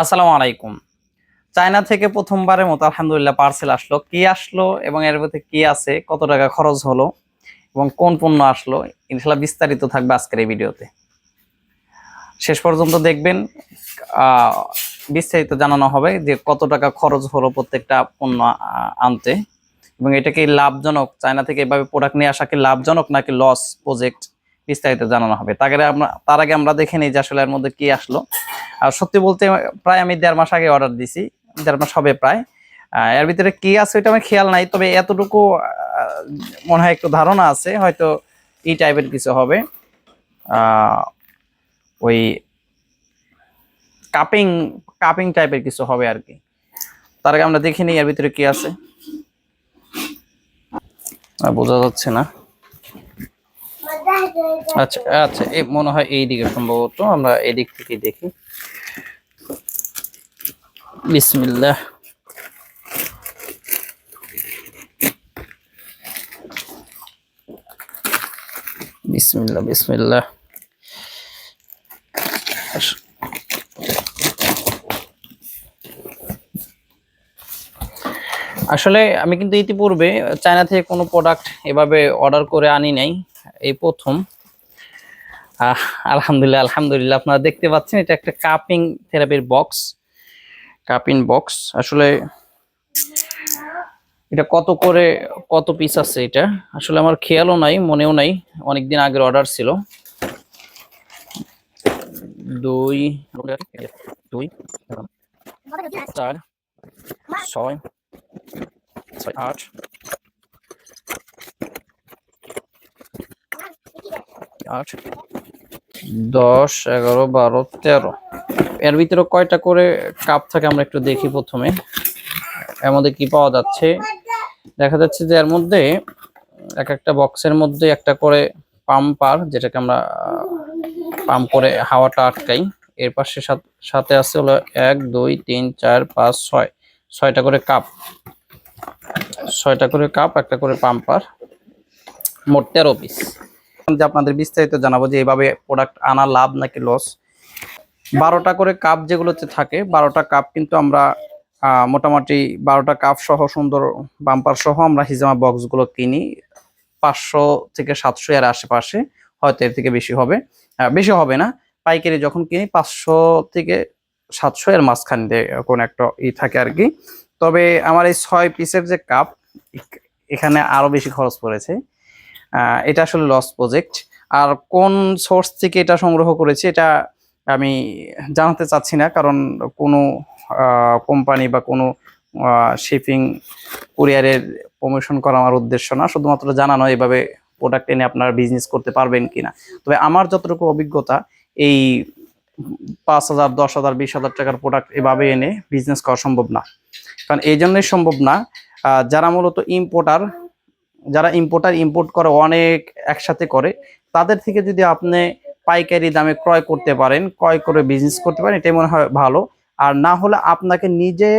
আসসালামু আলাইকুম। চায়না থেকে প্রথমবারের মতো আলহামদুলিল্লাহ পার্সেল আসলো। কি আসলো এবং এর মধ্যে কি আছে, কত টাকা খরচ হলো এবং কোন পণ্য আসলো ইনশাল্লাহ বিস্তারিত থাকবে আজকের এই ভিডিওতে। শেষ পর্যন্ত দেখবেন বিস্তারিত জানানো হবে যে কত টাকা খরচ হলো প্রত্যেকটা পণ্য আনতে এবং এটা কি লাভজনক? চায়না থেকে এভাবে প্রোডাক্ট নিয়ে আসা কি লাভজনক নাকি লস প্রজেক্ট বিস্তারিত জানানো হবে। তার আগে আমরা তার আগে আমরা দেখে নিই যে আসলে এর মধ্যে কি আসলো। আর সত্যি বলতে প্রায় আমি দেড় মাস আগে অর্ডার দিছি। দেড় মাস হবে প্রায়। এর ভিতরে কি আছে এটা আমার খেয়াল নাই। তবে এতটুকু মনে হয় একটু ধারণা আছে। হয়তো এই টাইপের কিছু হবে। ওই কাপিং কাপিং টাইপের কিছু হবে আর কি। তার আগে আমরা দেখে নিই এর ভিতরে কি আছে। বোঝা যাচ্ছে না। আচ্ছা আচ্ছা এই মনে হয় এই দিকে সম্ভবত আমরা এদিক থেকে দেখি। বিসমিল্লাহ। বিসমিল্লাহ বিসমিল্লাহ। আসলে আমি কিন্তু ইতিপূর্বে চায়না থেকে কোনো প্রোডাক্ট এভাবে অর্ডার করে আনি নাই। এই প্রথম। আলহামদুলিল্লাহ আলহামদুলিল্লাহ, আপনারা দেখতে পাচ্ছেন, এটা একটা কাপিং থেরাপির বক্স কাপিং বক্স আসলে এটা কত করে, কত পিস আছে এটা? আসলে আমার খেয়ালও নাই, মনেও নাই, অনেকদিন আগের অর্ডার ছিল। দুই দুই, চার, ছয় ছয়, আট আট। দশ, এগারো, বারো, তেরো। এর ভিতরে কয়টা করে কাপ থাকে আমরা একটু দেখি প্রথমে। এর মধ্যে কি পাওয়া যাচ্ছে? দেখা যাচ্ছে যে এর মধ্যে এক একটা বক্সের মধ্যে একটা করে পাম্পার, যেটাকে আমরা পাম্প করে হাওয়াটা আটকাই। এর পাশে সাথ- আছে হলো এক, দুই, তিন, চার, পাঁচ, ছয়। ছয়টা করে কাপ। ছয়টা করে কাপ, একটা করে পাম্পার। মোট তেরো পিস যে আপনাদের বিস্তারিত জানাব যে এইভাবে প্রোডাক্ট আনা লাভ নাকি লস বারোটা করে কাপ যেগুলোতে থাকে, বারোটা কাপ কিন্তু আমরা মোটামুটি বারোটা কাপ সহ সুন্দর বাম্পার সহ আমরা হিজামা বক্সগুলো কিনি। পাঁচশো থেকে সাতশো এর আশেপাশে, হয়তো এর থেকে বেশি হবে। বেশি হবে না। পাইকারি যখন কিনি, পাঁচশো থেকে সাতশো এর মাঝখান দিয়ে কোন একটা ই থাকে আর কি। তবে আমার এই ছয় পিসের যে কাপ এখানে আরও বেশি খরচ পড়েছে। এটা আসলে লস প্রজেক্ট আর কোন সোর্স থেকে এটা সংগ্রহ করেছে, এটা আমি জানাতে চাচ্ছি না, কারণ কোনো কোম্পানি বা কোনো শিপিং কুরিয়ারের প্রমোশন করা আমার উদ্দেশ্য না। শুধুমাত্র জানানো, এভাবে প্রোডাক্ট এনে আপনারা বিজনেস করতে পারবেন কিনা। তবে আমার যতটুকু অভিজ্ঞতা, এই পাঁচ হাজার, দশ হাজার, বিশ হাজার টাকার প্রোডাক্ট এভাবে এনে বিজনেস করা সম্ভব না। কারণ এই জন্যই সম্ভব না যারা মূলত ইম্পোর্টার যারা ইম্পোর্টার ইম্পোর্ট করে অনেক একসাথে করে, তাদের থেকে যদি আপনি পাইকারি দামে ক্রয় করতে পারেন, ক্রয় করে বিজনেস করতে পারেন, এটাই মনে হয় ভালো। আর না হলে আপনাকে নিজে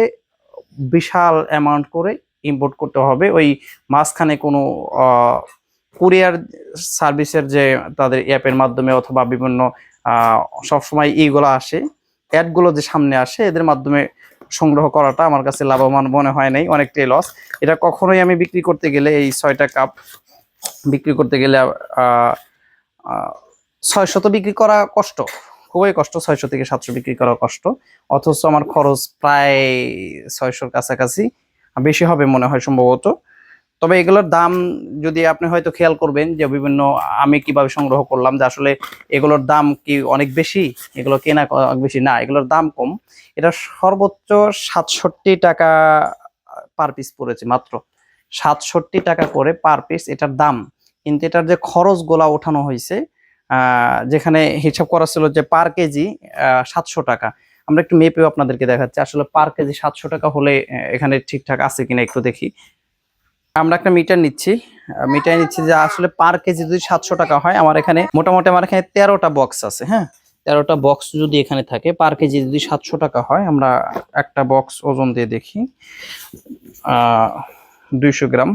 বিশাল অ্যামাউন্ট করে ইম্পোর্ট করতে হবে। ওই মাঝখানে কোনো কুরিয়ার সার্ভিসের যে তাদের অ্যাপের মাধ্যমে অথবা বিভিন্ন সবসময় ইগুলো আসে। অ্যাডগুলো যে সামনে আসে, এদের মাধ্যমে সংগ্রহ করাটা আমার কাছে লাভবান মনে হয় নাই, অনেকটাই লস এটা কখনোই আমি বিক্রি করতে গেলে এই ছয়টা কাপ বিক্রি করতে গেলে ছয়শত বিক্রি করা কষ্ট, খুবই কষ্ট, ছয়শো থেকে সাতশো বিক্রি করা কষ্ট। অথচ আমার খরচ প্রায় ছয়শোর কাছাকাছি বেশি হবে মনে হয় সম্ভবত। তবে এগুলোর দাম যদি আপনি হয়তো খেয়াল করবেন যে বিভিন্ন, আমি কীভাবে সংগ্রহ করলাম, যে আসলে এগুলোর দাম কি অনেক বেশি? এগুলো কেনা অনেক বেশি? না, এগুলোর দাম কম। এটা সর্বোচ্চ সাতষট্টি টাকা পার পিস পড়েছে মাত্র। সাতষট্টি টাকা করে পার পিস এটার দাম। কিন্তু এটার যে খরচ গোলা ওঠানো হয়েছে যেখানে হিসাব করা ছিল যে পার কেজি সাতশো টাকা। আমরা একটু মেপেও আপনাদেরকে দেখাচ্ছি। আসলে পার কেজি সাতশো টাকা হলে এখানে ঠিকঠাক আছে কিনা একটু দেখি। আমরা একটা মিটার নিচ্ছি। মিটার নিচ্ছি যে আসলে পার কেজি যদি সাতশো টাকা হয়, আমার এখানে মোটামুটি আমার এখানে তেরোটা বক্স আছে হ্যাঁ? তেরোটা বক্স যদি এখানে থাকে পার কেজি যদি সাতশো টাকা হয়, আমরা একটা বক্স ওজন দিয়ে দেখি। দুইশো গ্রাম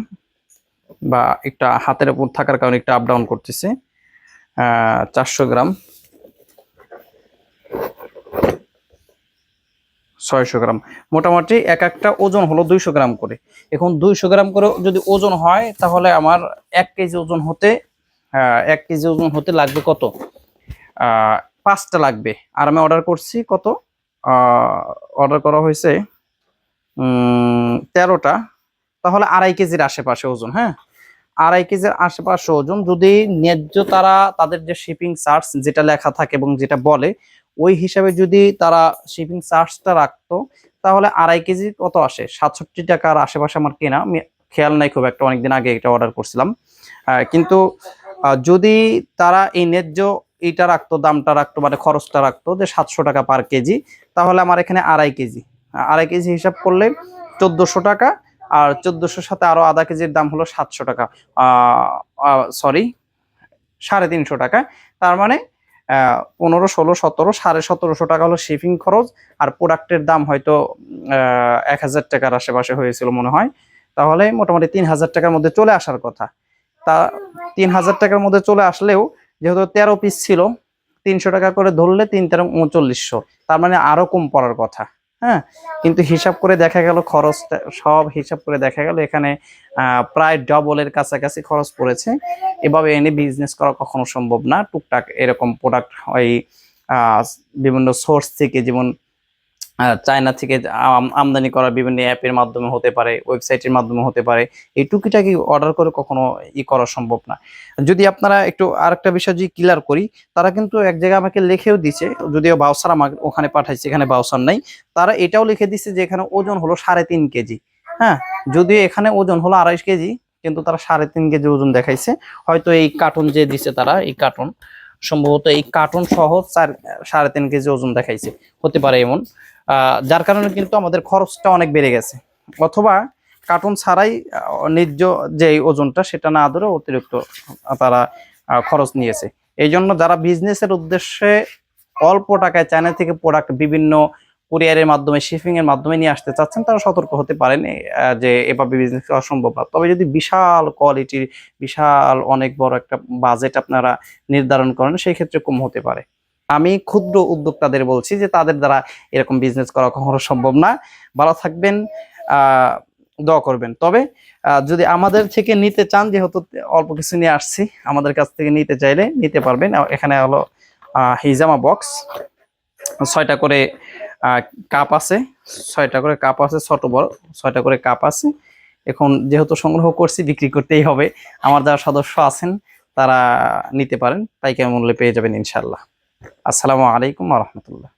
বা একটা হাতের উপর থাকার কারণে একটা আপ ডাউন করতেছে। চারশো গ্রাম। ছয়শো গ্রাম। মোটামুটি এক একটা ওজন হলো দুইশো গ্রাম করে। এখন দুইশো গ্রাম করে যদি ওজন হয় তাহলে আমার এক কেজি ওজন হতে আহ, এক কেজি ওজন হতে লাগবে কত? পাঁচটা লাগবে। আর আমি অর্ডার করছি কত? অর্ডার করা হয়েছে তেরোটা। তাহলে আড়াই কেজির আশেপাশে ওজন হ্যাঁ? আড়াই কেজির আশেপাশে ওজন। যদি ন্যায্য তারা তাদের যে শিপিং চার্জ যেটা লেখা থাকে এবং যেটা বলে, ওই হিসাবে যদি তারা শিপিং চার্জটা রাখতো, তাহলে আড়াই কেজি কত আসে? সাতষট্টি টাকার আশেপাশে আমার কেনা। খেয়াল নাই খুব একটা, অনেকদিন আগে এটা অর্ডার করছিলাম। কিন্তু যদি তারা এই ন্যায্য এইটা রাখতো, দামটা রাখতো মানে খরচটা রাখতো, যে সাতশো টাকা পার কেজি, তাহলে আমার এখানে আড়াই কেজি। আড়াই কেজি হিসাব করলে চোদ্দোশো টাকা আর চোদ্দোশোর সাথে আরও আধা কেজির দাম হলো সাতশো টাকা। সরি সাড়ে তিনশো টাকা তার মানে পনেরো, ষোলো, সতেরো, সাড়ে সতেরোশো টাকা হলো শিপিং খরচ। আর প্রোডাক্টের দাম হয়তো এক হাজার টাকার আশেপাশে হয়েছিল মনে হয়। তাহলে মোটামুটি তিন হাজার টাকার মধ্যে চলে আসার কথা। তা তিন হাজার টাকার মধ্যে চলে আসলেও যেহেতু তেরো পিস ছিল, তিনশো টাকা করে ধরলে তিন তেরো, উনচল্লিশশো। তার মানে আরও কম পড়ার কথা। হ্যাঁ? কিন্তু হিসাব করে দেখা গেল খরচটা, সব হিসাব করে দেখা গেল এখানে প্রায় ডবলের কাছাকাছি খরচ পড়েছে। এভাবে এনে বিজনেস করা কখনো সম্ভব না। টুকটাক এরকম প্রোডাক্ট ওই বিভিন্ন সোর্স থেকে যেমন চায়না থেকে আম- আমদানি করা বিভিন্ন অ্যাপের মাধ্যমে হতে পারে ওয়েবসাইটের মাধ্যমে হতে পারে। এই টুকিটাকি অর্ডার করে কখনো ই করা সম্ভব না। যদি আপনারা একটু আরেকটা বিষয় যদি ক্লিয়ার করি, তারা কিন্তু এক জায়গায় আমাকে লিখেও দিছে, যদিও বাউসার আমাকে ওখানে পাঠাইছে, এখানে বাউসার নাই। তারা এটাও লিখে দিচ্ছে যে এখানে ওজন হলো সাড়ে তিন কেজি। হ্যাঁ যদিও এখানে ওজন হলো আড়াইশ কেজি, কিন্তু তারা সাড়ে তিন কেজি ওজন দেখাইছে। হয়তো এই কার্টুন যে দিছে তারা, এই কার্টুন সম্ভবত এই কার্টুন সহ চার, সাড়ে তিন কেজি ওজন দেখাইছে। হতে পারে এমন। যার কারণে কিন্তু আমাদের খরচটা অনেক বেড়ে গেছে। অথবা কার্টুন ছাড়াই ন্যায্য যে ওজনটা, সেটা না ধরে অতিরিক্ত তারা খরচ নিয়েছে। এই জন্য যারা বিজনেসের উদ্দেশ্যে অল্প টাকায় চায়না থেকে প্রোডাক্ট বিভিন্ন কুরিয়ারের মাধ্যমে শিপিং এর মাধ্যমে নিয়ে আসতে চাচ্ছেন, তারা সতর্ক হতে পারেন যে এভাবে বিজনেস করা সম্ভব না। তবে যদি বিশাল কোয়ালিটির বিশাল অনেক বড় একটা বাজেট আপনারা নির্ধারণ করেন, সেই ক্ষেত্রে কম হতে পারে। আমি ক্ষুদ্র উদ্যোক্তাদের বলছি যে তাদের দ্বারা এরকম বিজনেস করা কখনো সম্ভব না। ভালো থাকবেন দোয়া করবেন। তবে যদি আমাদের থেকে নিতে চান, যেহেতু অল্প কিছু নিয়ে আসছি, আমাদের কাছ থেকে নিতে চাইলে নিতে পারবেন। এখানে হলো হিজামা বক্স ছয়টা করে কাপ আছে, ছয়টা করে কাপ আছে, ছোট বড়, ছয়টা করে কাপ আছে। এখন যেহেতু সংগ্রহ করছি, বিক্রি করতেই হবে। আমার যারা সদস্য আছেন, তারা নিতে পারেন পাইকারি মূল্যে পেয়ে যাবেন ইনশাল্লাহ আসসালামু আলাইকুম রহমতুল্লাহ।